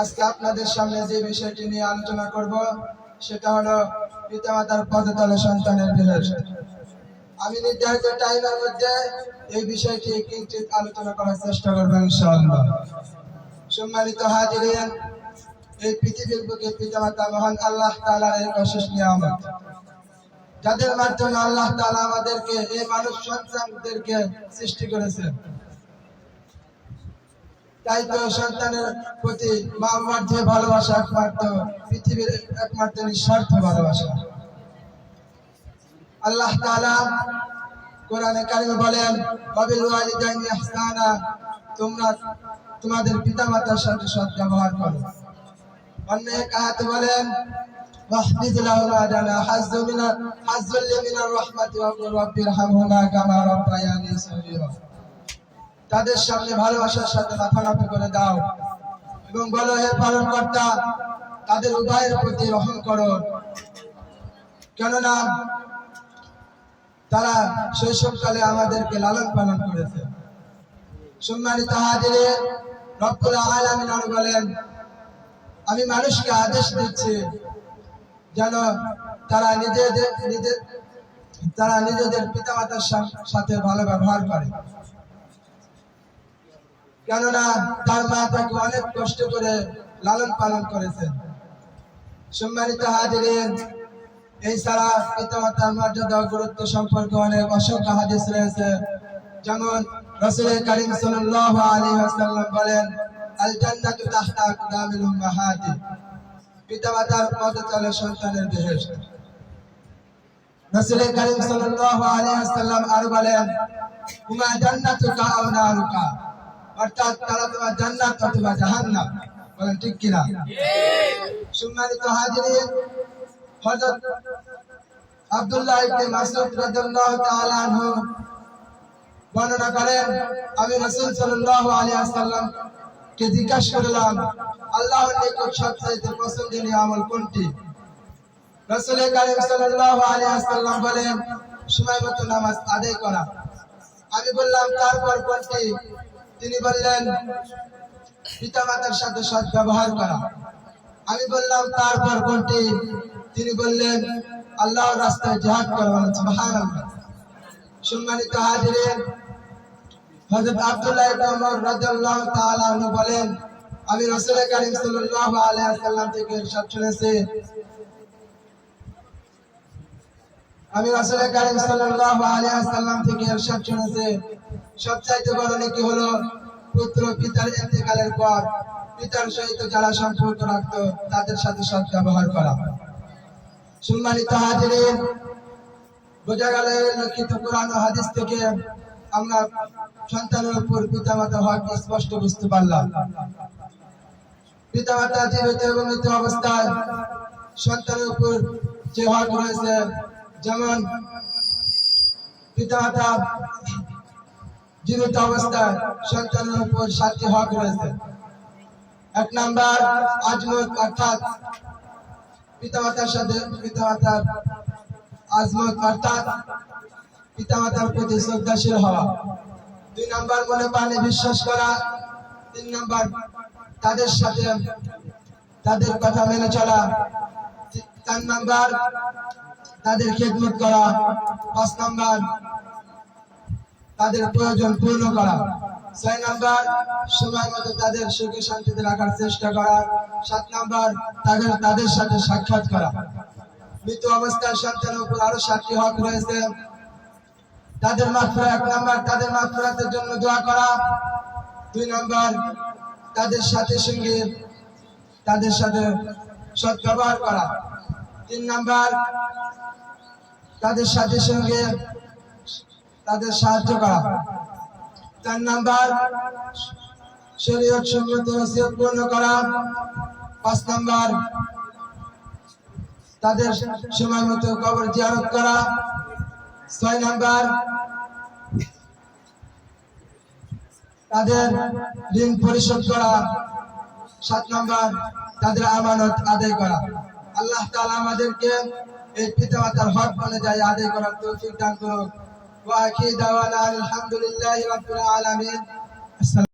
আজকে আপনাদের সামনে যে বিষয়টি নিয়ে আলোচনা করব, সেটা হলো পিতামাতার পদতলে সন্তানের বিশেষ আমি নির্ধারিত টাইমের মধ্যে এই বিষয়টি কিঞ্চিত আলোচনা করার চেষ্টা করব, ইনশাআল্লাহ। সম্মানিত হাজিরিন, এই পৃথিবীর বুকে পিতামাতা মহান আল্লাহ তাআলার এক অশেষ নিয়ামত। যাদের মাধ্যমে আল্লাহ তাআলা আমাদেরকে, এই মানুষ সন্তানদেরকে সৃষ্টি করেছেন। তাই তো সন্তানের প্রতি মা বাবার যে ভালোবাসা একমাত্র পৃথিবীর একমাত্র নিঃস্বার্থ ভালোবাসা আল্লাহ তাআলা কোরআনে কারিমে বলেন বাবিল ওয়ালিদাইনি ইহসানা তোমরা তোমাদের পিতামাতার সাথে সৎ ব্যবহার করো অন্য এক আয়াতে বলেন واحفظ لهما جناح الذل من الذل من الرحمة وقل رب ارحمهما كما ربياني صغيرا তাদের সামনে ভালোবাসার সাথে লাফালাফি করে দাও। এবং বলো, হে পালন কর্তা তাদের উভয়ের প্রতি রহম করো। কেননা, তারা শৈশবকালে আমাদেরকে লালন পালন করেছে। সম্মানিত হাজিরে, রব্বুল আলামিন বলেন, আমি মানুষকে আদেশ দিচ্ছি যেন তারা নিজেদের নিজের তারা নিজেদের পিতামাতার সাথে ভালো ব্যবহার করে। কেননা তার মা তাকে অনেক কষ্ট করে লালন পালন করেছেন। সম্মানিত হাজিরিন, এই ছাড়া পিতামাতার মর্যাদা গুরুত্ব সম্পর্কে অনেক অসংখ্য হাদিস রয়েছে। যেমন রসুল করিম বলেন আল জান্নাতু তাহতা আকদামিল উম্মাহাতি। পিতামাতার পদতলে সন্তানের বেহেশত। রসুল করিম সাল্লাল্লাহু আলাইহি ওয়াসাল্লাম আরও বলেন হুমা জান্নাতুকা আও নারুকা? অর্থাৎ তারা তোমার জান্নাত অথবা জাহান্নাম। বলেন ঠিক কিনা? সম্মানিত হযরত আব্দুল্লাহ ইবনে মাসউদ রাদিয়াল্লাহু তাআলা আনহু বর্ণনা করেন, আমি রাসূল সাল্লাল্লাহু আলাইহি ওয়াসাল্লাম কে জিজ্ঞাসা করলাম, আল্লাহর নিকট সবচেয়ে পছন্দনীয় আমল কোনটি? রাসূল কারীম সাল্লাল্লাহু আলাইহি ওয়াসাল্লাম বলেন নামাজ আদায় করা। আমি বললাম, তারপর কোনটি? তিনি বললেন, পিতামাতার সাথে সৎ ব্যবহার করা। আমি বললাম, তারপর কোনটি? তিনি বললেন, আল্লাহর রাস্তায় জিহাদ করা সুবহানাল্লাহ। সম্মানিত হযরত আব্দুল্লাহ ইবনে রাদিয়াল্লাহু তাআলা বলেন, আমি রাসূল কারীম সাল্লাল্লাহু আলাইহি ওয়াসাল্লাম থেকে ইরশাদ শুনেছি। আমি রাসূল কারীম সাল্লাল্লাহু আলাইহি ওয়াসাল্লাম থেকে ইরশাদ শুনেছি। সবচাইতে বড় নেকি হলো পুত্র পিতার ইন্তেকালের পর পিতার সহিত যারা সম্পর্ক রাখত, তাদের সাথে সৎ ব্যবহার করা। সম্মানিত হাজিরিন, বোঝা গেল লিখিত কোরআন হাদিস থেকে আমরা সন্তানের উপর পিতামাতার হক স্পষ্ট বুঝতে পারলাম। পিতামাতা জীবিত এবং মৃত অবস্থায় সন্তানের উপর যে হক রয়েছে, যেমন পিতামাতা জীবিত অবস্থায় সন্তানের উপর সাতটি হক রয়েছে এক নাম্বার আজমত, অর্থাৎ পিতামাতার সাথে পিতামাতার আজমত, অর্থাৎ পিতামাতার প্রতি শ্রদ্ধাশীল হওয়া। দুই নাম্বার মনে প্রাণে বিশ্বাস করা। তিন নাম্বার তাদের সাথে তাদের কথা মেনে চলা। চার নাম্বার তাদের খেদমত করা। পাঁচ নাম্বার তাদের প্রয়োজন পূর্ণ করা। ছয় নাম্বার, সময় মতো তাদের সুখে শান্তিতে রাখার চেষ্টা করা। সাত নাম্বার, তাদের তাদের সাথে সাক্ষাৎ করা। মৃত অবস্থায় সন্তানের উপর আরও সাতটি হক রয়েছে। তাদের মাত্র এক নাম্বার, তাদের মাত্রাতের জন্য দোয়া করা। দুই নাম্বার, তাদের সাথে সঙ্গে, তাদের সাথে সৎ ব্যবহার করা। তিন নাম্বার, তাদের সাথে সঙ্গে তাদের সাহায্য করা। চার নাম্বার, শরীয়ত সম্মত ওসিয়ত পূর্ণ করা। পাঁচ নাম্বার, তাদের সময় মতো কবর জিয়ারত করা। ছয় নাম্বার, তাদের ঋণ পরিশোধ করা। সাত নাম্বার, তাদের আমানত আদায় করা। আল্লাহ তালা আমাদেরকে এই পিতামাতার হক অনুযায়ী আদায় করার তৌফিক দান করুন। وأكيد وأنا الحمد لله رب العالمين.